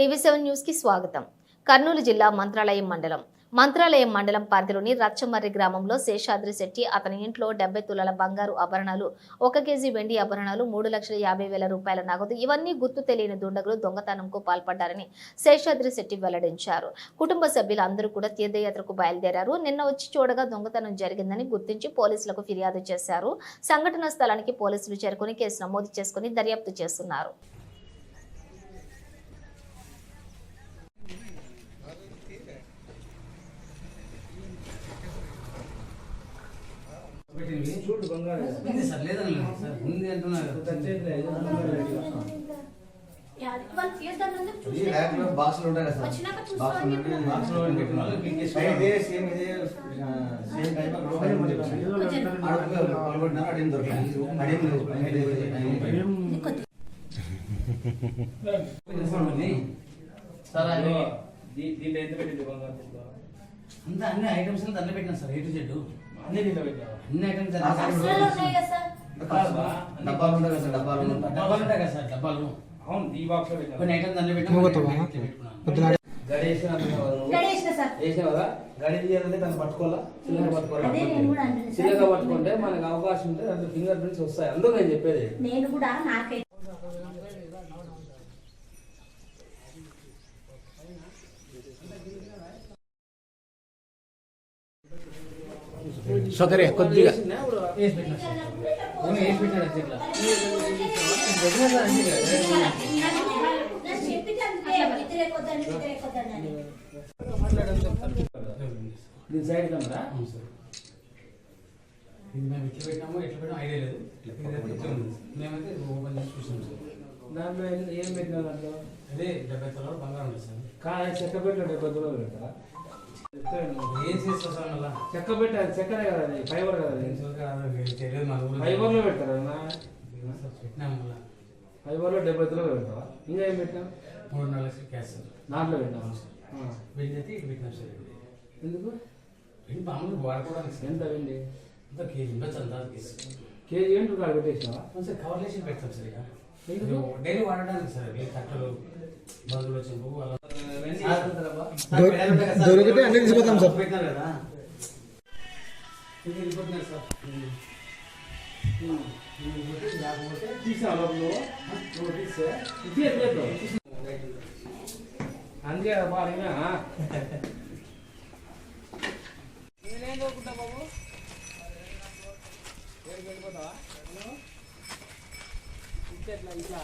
TV seven న్యూస్కి స్వాగతం. కర్నూలు జిల్లా మంత్రాలయం మండలం. మంత్రాలయం మండలం పరిధిలోని రచ్చమర్రి గ్రామంలో శేషాద్రి శెట్టి అతని ఇంట్లో డెబ్బై తులాల బంగారు ఆభరణాలు ఒక కేజీ వెండి ఆభరణాలు మూడు లక్షల యాభై వేల రూపాయల నగదు ఇవన్నీ గుర్తు తెలియని దుండగులు దొంగతనంకు పాల్పడ్డారని శేషాద్రి శెట్టి వెల్లడించారు. కుటుంబ సభ్యులు అందరూ కూడా తీర్థయాత్రకు బయలుదేరారు. నిన్న వచ్చి చూడగా దొంగతనం జరిగిందని గుర్తించి పోలీసులకు ఫిర్యాదు చేశారు. సంఘటన స్థలానికి పోలీసులు చేరుకుని కేసు నమోదు చేసుకుని దర్యాప్తు చేస్తున్నారు. చూడు బంగారు ఉంది సార్ లేదని లేదు సార్ ఉంది అంటున్నారు ఈ ర్యాక్లో బాక్సులు ఉంటాయి కదా సార్ బాక్సులు ఉంటాయి. బాక్సులో ఇదే సేమ్ ఇదే సేమ్ టైప్. అడుగు పాల్గొంటున్నారు అడిగిన దొరకలేదు అడిగిన సార్ దీంట్లో ఎంత పెట్టింది బంగారు? అంతా అన్ని ఐటమ్స్ దాంట్లో పెట్టినా సార్ ఏ టు జెడ్ అన్ని దీంట్లో పెట్టావా? అన్ని ఐటమ్స్ ఆ సార్ అసలు ఉన్నాయి కదా సార్? డబ్బాలు ఉంటాయి కదా సార్ డబ్బాలు డబ్బాలు ఉంటాయి. కదా సార్ డబ్బాలు. అవును ఈ బాక్స్లో కొన్ని పెట్టావా? ఐటమ్స్ దాంట్లో పెట్టాం మూగతమా? పెట్టుకున్నాం గడి వేసిన అనుకున్నావా నువ్వు? గడేసిన సార్. వేసిన కదా గడి తీయాలంటే దాన్ని పట్టుకోవాలా. చిల్లగా పట్టుకుంటే మనకు అవకాశం ఉంటే దాంట్లో ఫింగర్ ప్రింట్స్ వస్తాయి. అందుకు నేను చెప్పేది. నేను కూడా అవును సార్ ఇది మేము ఎట్లా పెట్టినామో ఎట్లా పెట్టామో ఐడియా లేదు. మేమైతే ఓపెన్ చేసి చూసాం సార్ దాంట్లో ఏం- ఏం పెట్టినా దాంట్లో అదే డెబ్బై తలాలు బంగారం ఉంది సార్. చెక్క పెట్టిన డెబ్బై దూరం పెట్టా ఏం చెక్క పెట్టాలి చక్కరే కదా ఫైబర్ కదా తెలియదు ఫైబర్లో పెడతారా ఫైబర్లో డెబ్బై దూరం పెడతావా ఇంకా ఏం పెట్టావు మూడు నాలుగు లక్షలు క్యాష్ దాంట్లో పెట్టావా వెండి సార్ ఎందుకు వెండి మామూలుగా వాడుకోవడానికి ఎంత వెండి కేజీ ఉండొచ్చు అంతా కేసు కేజీ ఏంటి? కాడ పెట్టేసినావా సార్ కవర్ చేసి పెడతాం సార్ ఇక డైలీ వాడడానికి సార్ తట్టలు బంధువులు వచ్చినప్పుడు దొరికితే అన్ని తీసుకుపోతాం సార్. అందుకే బాగా నేనేం కోరుకుంటా బాబు? వెళ్ళిపోతావా? ఇట్లా ఇట్లా.